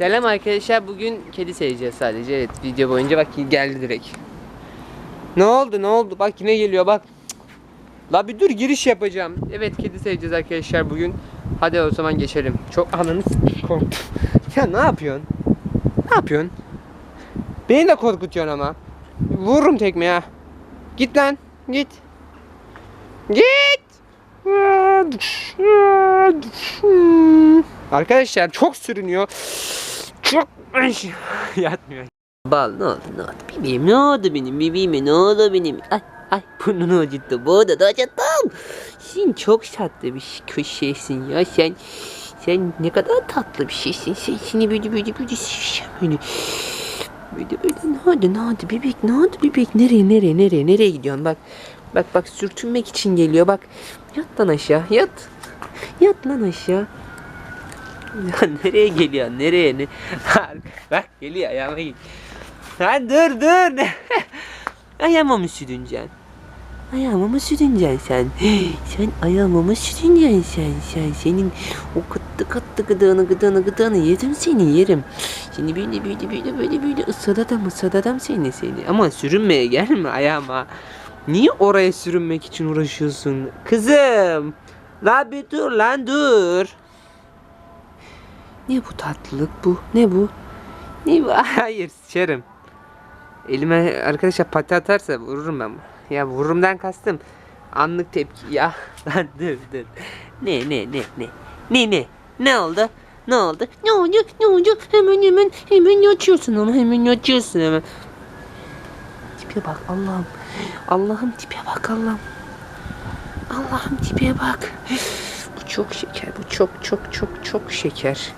Selam arkadaşlar. Bugün kedi seveceğiz sadece. Evet video boyunca bak geldi direkt. Ne oldu ne oldu? Bak yine geliyor bak. La bir dur giriş yapacağım. Evet kedi seveceğiz arkadaşlar bugün. Hadi o zaman geçelim. Çok ananı korktum. ya ne yapıyorsun? Ne yapıyorsun? Beni de korkutuyorsun ama. Vururum tekme ya. Git lan. Git. Git. Arkadaşlar çok sürünüyor. Çok yatmıyor. Bal ne oldu ne oldu? Bebeğim ne oldu benim? Bebeğime ne oldu benim? Ay ay burnunu acıttı bu da acıttım. Sen çok tatlı bir şeysin ya. Sen sen ne kadar tatlı bir şeysin. Sen seni böyle böyle böyle seveceğim böyle. Böyle böyle ne oldu ne oldu bebek? Ne oldu bebek? Nereye nereye nereye nereye gidiyorsun? Bak bak bak sürtünmek için geliyor. Bak yat lan aşağı yat. Yat lan aşağı ya nereye geliyor nereye ne? Bak geliyor ayağıma git. Lan dur dur. Ayağıma mı sürüneceksin ayağıma mı sürüneceksin sen? Sen ayağıma mı sürüneceksin sen? Sen senin o kıttı kıttı gıdığını gıdığını gıdığını yedim seni yerim. Seni böyle böyle böyle böyle böyle ısıradadım ısıradadım seni seni? Ama sürünmeye gelme ayağıma. Niye oraya sürünmek için uğraşıyorsun kızım? La bir dur lan dur ne bu tatlılık bu? Ne bu? Ne bu? Hayır sıçarım. Elime arkadaşlar pati atarsa vururum ben. Ya vururumdan kastım. Anlık tepki. Ya lan dur dur. Ne ne ne ne? Ne ne? Ne oldu? Ne oldu? Ne oldu? Ne oldu? Hemen hemen hemen açıyorsun ama hemen açıyorsun hemen. Tipe bak Allah'ım. Allah'ım tipe bak Allah'ım. Allah'ım tipe bak. Bu çok şeker. Bu çok çok çok çok şeker.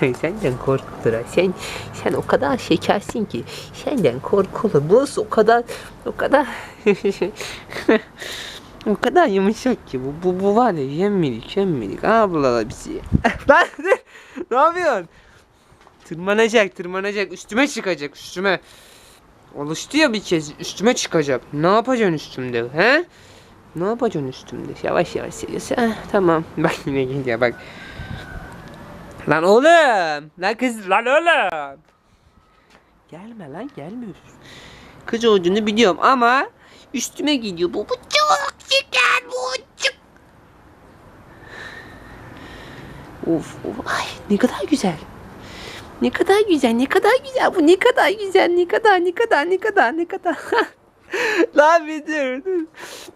Senden korkulur. Sen sen o kadar şekersin ki senden korkulur. Bu o kadar o kadar o kadar yumuşak ki bu bu, bu var ya yemmelik yemmelik abla bizi. Lan dur. ne yapıyorsun? Tırmanacak tırmanacak üstüme çıkacak üstüme. Oluştu ya bir kez üstüme çıkacak. Ne yapacaksın üstümde he? Ne yapacaksın üstümde? Yavaş yavaş yavaş. Ah, tamam. Bak yine geliyor bak. Lan oğlum. Lan kız lan oğlum. Gelme lan gelmiyorsun. Kız olduğunu biliyorum ama üstüme gidiyor. Bu, bu çok şeker bu çok. Of of ay ne kadar güzel. Ne kadar güzel ne kadar güzel bu ne kadar güzel ne kadar ne kadar ne kadar ne kadar. lan bir dur dur.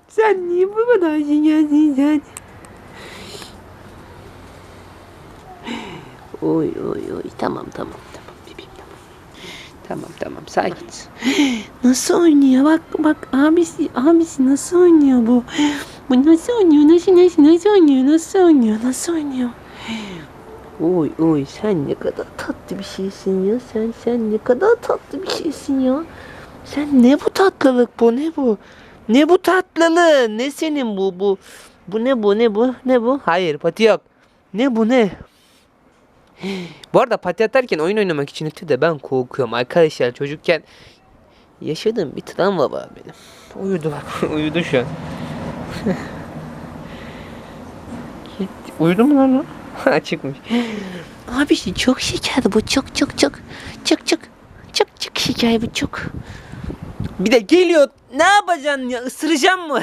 Sen niye bu kadar şekersin sen? Oy oy oy tamam tamam tamam bebeğim tamam. Tamam tamam sakin. Nasıl oynuyor bak bak abisi abisi nasıl oynuyor bu? Bu nasıl oynuyor nasıl nasıl nasıl oynuyor nasıl oynuyor nasıl oynuyor? Oy oy sen ne kadar tatlı bir şeysin ya sen sen ne kadar tatlı bir şeysin ya. Sen ne bu tatlılık bu ne bu? Ne bu tatlılığı ne senin bu bu? Bu ne bu ne bu ne bu? Hayır pati yok. Ne bu ne? Bu arada pati atarken oyun oynamak için de ben korkuyorum arkadaşlar çocukken yaşadığım bir travma var benim. Uyudu bak uyudu şu an. Uyudu mu lan o? Ha çıkmış. Abi çok şeker bu çok çok çok çok çok çok çok şeker bu çok. Bir de geliyor ne yapacaksın ya ısıracağım mı?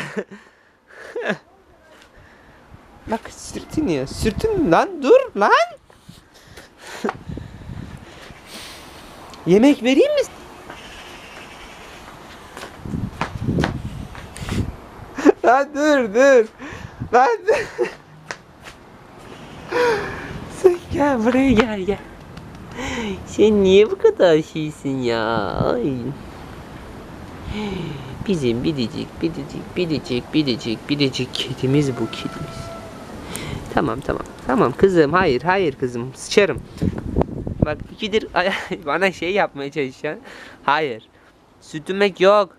Bak sürtünüyor sürtün lan dur lan. Yemek vereyim mi? Lan dur dur. Lan dur. Sen gel buraya gel gel. Sen niye bu kadar şeysin ya? Ay. Bizim biricik, biricik, biricik, biricik, biricik kedimiz bu kedimiz. Tamam tamam. Tamam kızım hayır hayır kızım sıçarım. Bak ikidir bana şey yapmaya çalışan. Hayır. Sütümek yok.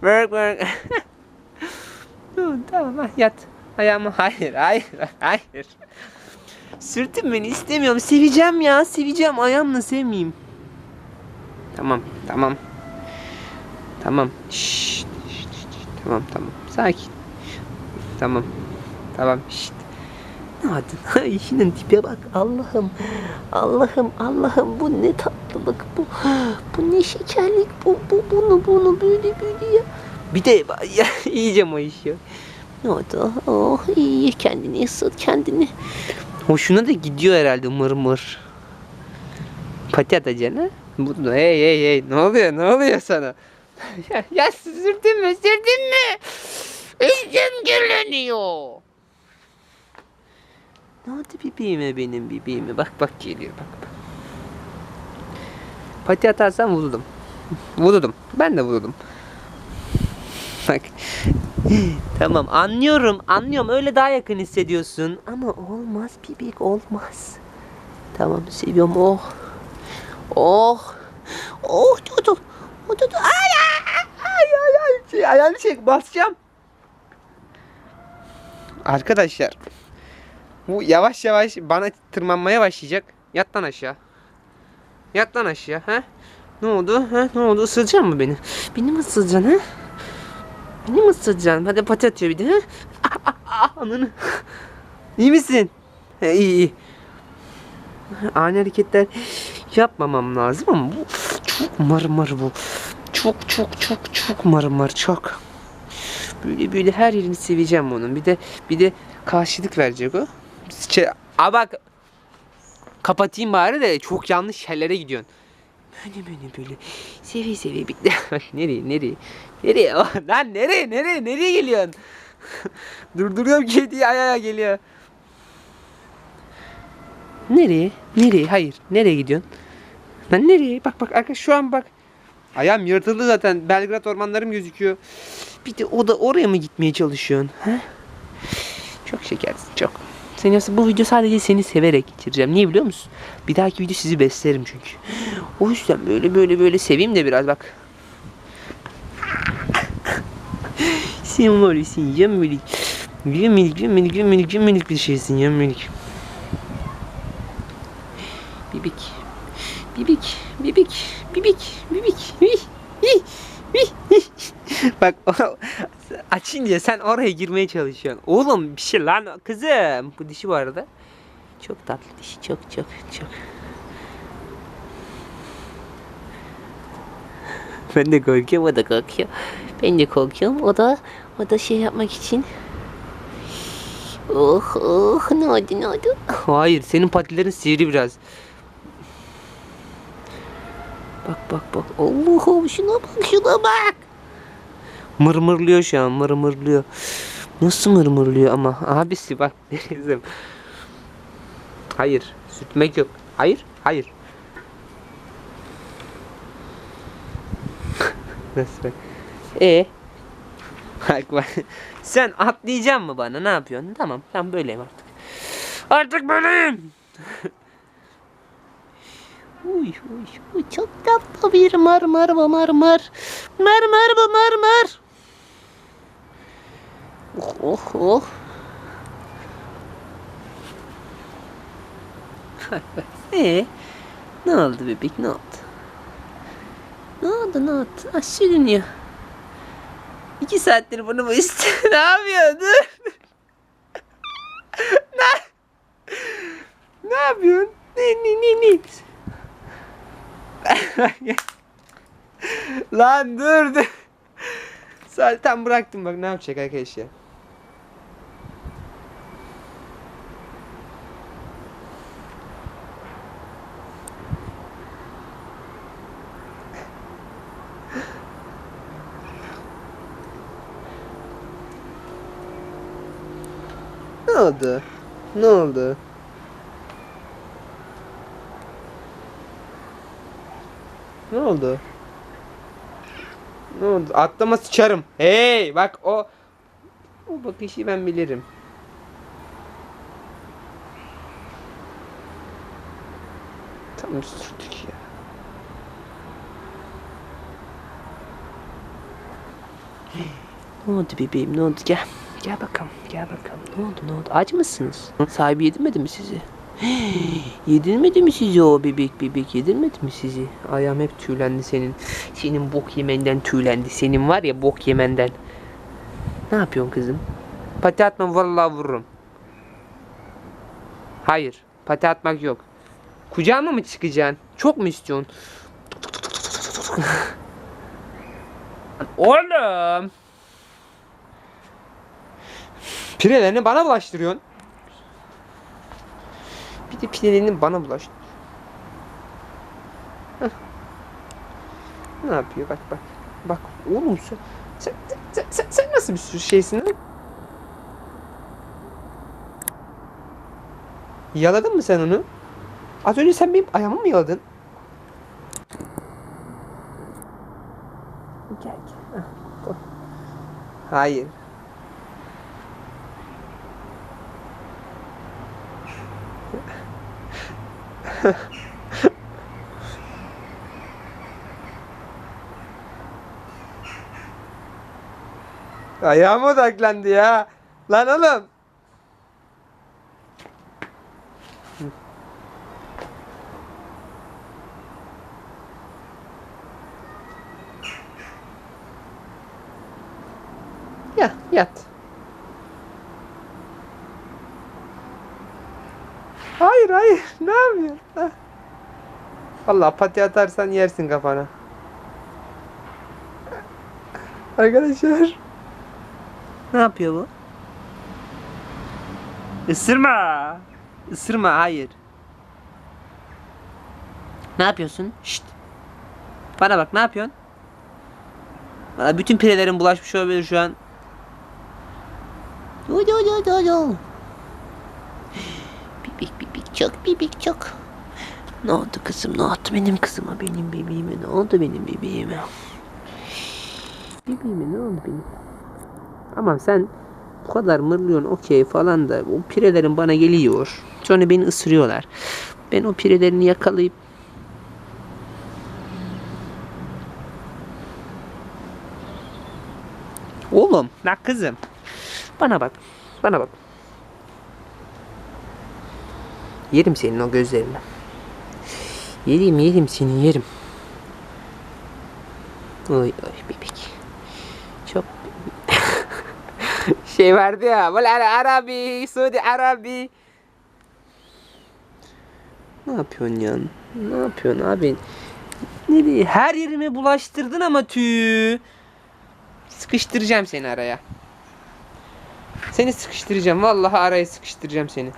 Work work. tamam yat. Ayağıma hayır hayır hayır. Sürtün beni istemiyorum. Seveceğim ya seveceğim. Ayağımla sevmeyeyim. Tamam tamam. Tamam. Şşt, şşt, şşt. Tamam tamam. Sakin. Tamam. Tamam. Şşt. Ne adın? Ay şunun tipe bak Allah'ım. Allah'ım Allah'ım bu ne tatlılık bu. Bu ne şekerlik bu. Bu bunu bunu böyle böyle ya. Bir de ya, iyice mayışıyor. Ne oldu? Oh iyi kendini ısıt kendini. Hoşuna da gidiyor herhalde mır mır. Pati atacaksın ha? Bu, hey hey hey ne oluyor ne oluyor sana? ya, ya sürdün mü sürdün mü? İçim kirleniyor. Ne oldu bebeğime benim bebeğime? Bak bak geliyor bak bak. Pati atarsan vuruldum. Vuruldum. Ben de vuruldum. Bak. tamam anlıyorum anlıyorum öyle daha yakın hissediyorsun. Ama olmaz bebek olmaz. Tamam seviyorum oh. Oh. Oh dur. Oh, dur. Ay ay ay ay ay. Ayağını çek basacağım. Arkadaşlar. Bu yavaş yavaş bana tırmanmaya başlayacak. Yat lan aşağı. Yat lan aşağı. Ha? Ne oldu? Ha? Ne oldu? Isıracaksın mı beni? Beni mi ısıracaksın ha? Beni mi ısıracaksın? Hadi pati atıyor bir de. Ha? Ah. İyi misin? He, iyi iyi. Ani hareketler yapmamam lazım ama bu çok marmar bu. Çok çok çok çok marmar çok. Böyle böyle her yerini seveceğim onun. Bir de bir de karşılık verecek o. Şey, a bak kapatayım bari de çok yanlış yerlere gidiyorsun. Böyle böyle böyle seviye seviye bitti. nereye nereye nereye lan nereye nereye nereye geliyorsun? Durduruyorum kediyi ay ay ay geliyor. Nereye? Nereye? Hayır. Nereye gidiyorsun? Lan nereye? Bak bak arkadaş şu an bak. Ayağım yırtıldı zaten. Belgrad ormanlarım gözüküyor. Bir de o da oraya mı gitmeye çalışıyorsun? He? Çok şekersin çok. Sen yoksa bu video sadece seni severek geçireceğim. Niye biliyor musun? Bir dahaki video sizi beslerim çünkü. O yüzden böyle böyle böyle seveyim de biraz bak. Sen var ya sen yemmelik. Yemmelik yemmelik yemmelik yemmelik bir şeysin yemmelik. Bibik. Bibik. Bibik. Bibik. Bibik. Bibik. Bak o- açınca sen oraya girmeye çalışıyorsun. Oğlum bir şey lan kızım. Bu dişi bu arada. Çok tatlı dişi. Çok çok çok. Ben de korkuyorum o da korkuyor. Ben de korkuyorum. O da o da şey yapmak için. Oh oh ne oldu ne oldu? Hayır senin patilerin sivri biraz. Bak bak bak. Allah'ım şuna bak şuna bak. Mırmırlıyor şu an mırmırlıyor. Nasıl mırmırlıyor ama abisi bak denizim. Hayır sürtmek yok. Hayır hayır. Nasıl. E Bak bak. Sen atlayacaksın mı bana? Ne yapıyorsun? Tamam, ben böyleyim artık. Artık böyleyim. uy uy uy çok tatlı bir marmar bu marmar. Marmar bu marmar. Oh oh oh. Ee, ne oldu bebek ne oldu? Ne oldu ne oldu? Ah sürünüyor. İki saattir bunu mu istiyor? ne yapıyorsun? Ne? Ne yapıyorsun? Ne ne ne ne? Lan dur dur. Zaten bıraktım bak ne yapacak arkadaşlar. Oldu? Ne oldu? Ne oldu? Ne oldu? Atlama sıçarım. Hey bak o o bakışı ben bilirim. Tam sürdük ya. Ne oldu bebeğim ne oldu gel. Gel bakalım gel bakalım. Ne oldu ne oldu aç mısınız? Sahibi yedirmedi mi sizi? yedirmedi mi sizi o bebek bebek yedirmedi mi sizi? Ayağım hep tüylendi senin. Senin bok yemenden tüylendi. Senin var ya bok yemenden. Ne yapıyorsun kızım? Pati atma vallahi vururum. Hayır. Pati atmak yok. Kucağıma mı çıkacaksın? Çok mu istiyorsun? Oğlum. Pirelerini bana bulaştırıyorsun. Bir de pirelerini bana bulaştır. Ne yapıyor bak bak. Bak oğlum sen, sen, sen, sen, sen nasıl bir sürü şeysin lan? Yaladın mı sen onu? Az önce sen benim ayağımı mı yaladın? Gel gel. Hayır. Ayağıma odaklandı ya. Lan oğlum. Ya yat. Hayır hayır ne yapıyorsun? Hah. Vallahi pati atarsan yersin kafana. Arkadaşlar. Ne yapıyor bu? Isırma. Isırma hayır. Ne yapıyorsun? Şşt. Bana bak ne yapıyorsun? Bana bütün pirelerin bulaşmış olabilir şu an. Yo yo yo yo yo. Çok bibik çok. Ne oldu kızım ne oldu benim kızıma benim bebeğime ne oldu benim bebeğime? Bebeğime ne oldu benim? Ama sen bu kadar mırlıyorsun okey falan da o pirelerin bana geliyor. Sonra beni ısırıyorlar. Ben o pirelerini yakalayıp Oğlum, bak kızım. Bana bak. Bana bak. Yerim senin o gözlerini. Yerim yerim seni yerim. Oy oy bebek. Çok şey vardı ya. Ara- Arabi, Suudi Arabi. Ne yapıyorsun ya? Ne yapıyorsun abi? Nereye? Her yerime bulaştırdın ama tüy. Sıkıştıracağım seni araya. Seni sıkıştıracağım. Vallahi araya sıkıştıracağım seni.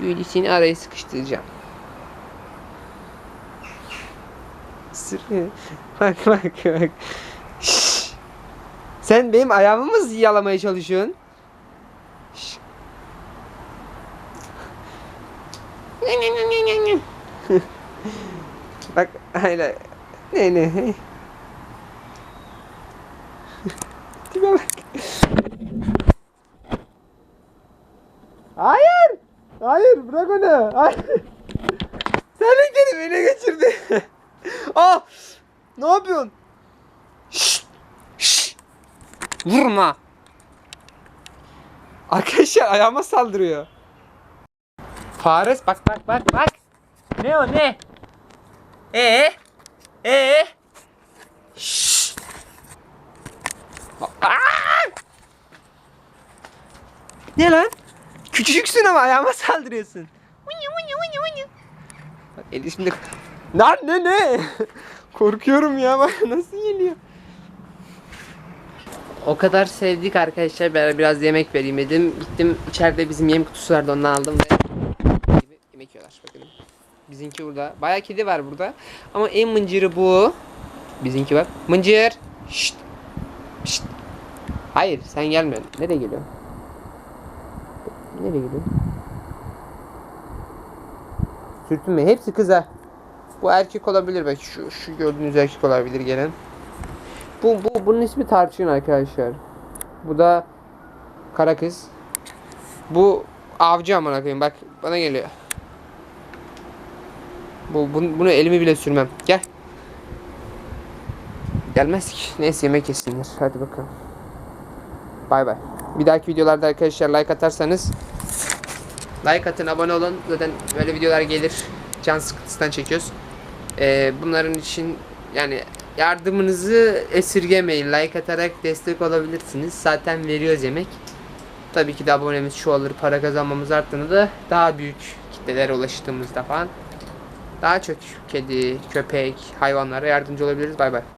Böyle seni araya sıkıştıracağım. Bak bak bak. Şşş. Sen benim ayağımı mı yalamaya çalışıyorsun? Şşş. bak hala. Ne ne. Tipe bak. Hayır. Bırak onu. Hayır. Kedim ele geçirdi. ah! Ne yapıyorsun? Şşt! Şşt! Vurma. Arkadaşlar ayağıma saldırıyor. Fares bak bak bak bak. Ne o ne? Ee? Ee? Şşt! Aa! Ne lan? Küçücüksün ama ayağıma saldırıyorsun. Bak eli şimdi... Lan ne ne? Korkuyorum ya bak nasıl geliyor. O kadar sevdik arkadaşlar. Ben biraz yemek vereyim dedim. Gittim içeride bizim yem kutusu vardı ondan aldım ve yemek yiyorlar. Bakalım. Bizimki burada. Bayağı kedi var burada. Ama en mıncırı bu. Bizimki bak. Mıncır. Şşt. Şşt. Hayır sen gelme. Nereye geliyorsun? Nereye gidiyorsun? Sürtünme. Hepsi kıza. Bu erkek olabilir bak. Şu, şu gördüğünüz erkek olabilir gelen. Bu, bu bunun ismi tarçın arkadaşlar. Bu da kara kız. Bu avcı amına koyayım bak bana geliyor. Bu bunu, bunu elimi bile sürmem. Gel. Gelmez ki. Neyse yemek yesinler. Hadi bakalım. Bay bay. Bir dahaki videolarda arkadaşlar like atarsanız like atın, abone olun. Zaten böyle videolar gelir. Can sıkıntısından çekiyoruz. Ee, bunların için yani yardımınızı esirgemeyin. Like atarak destek olabilirsiniz. Zaten veriyoruz yemek. Tabii ki de abonemiz çoğalır, para kazanmamız arttığında da daha büyük kitlelere ulaştığımızda falan daha çok kedi, köpek, hayvanlara yardımcı olabiliriz. Bay bay.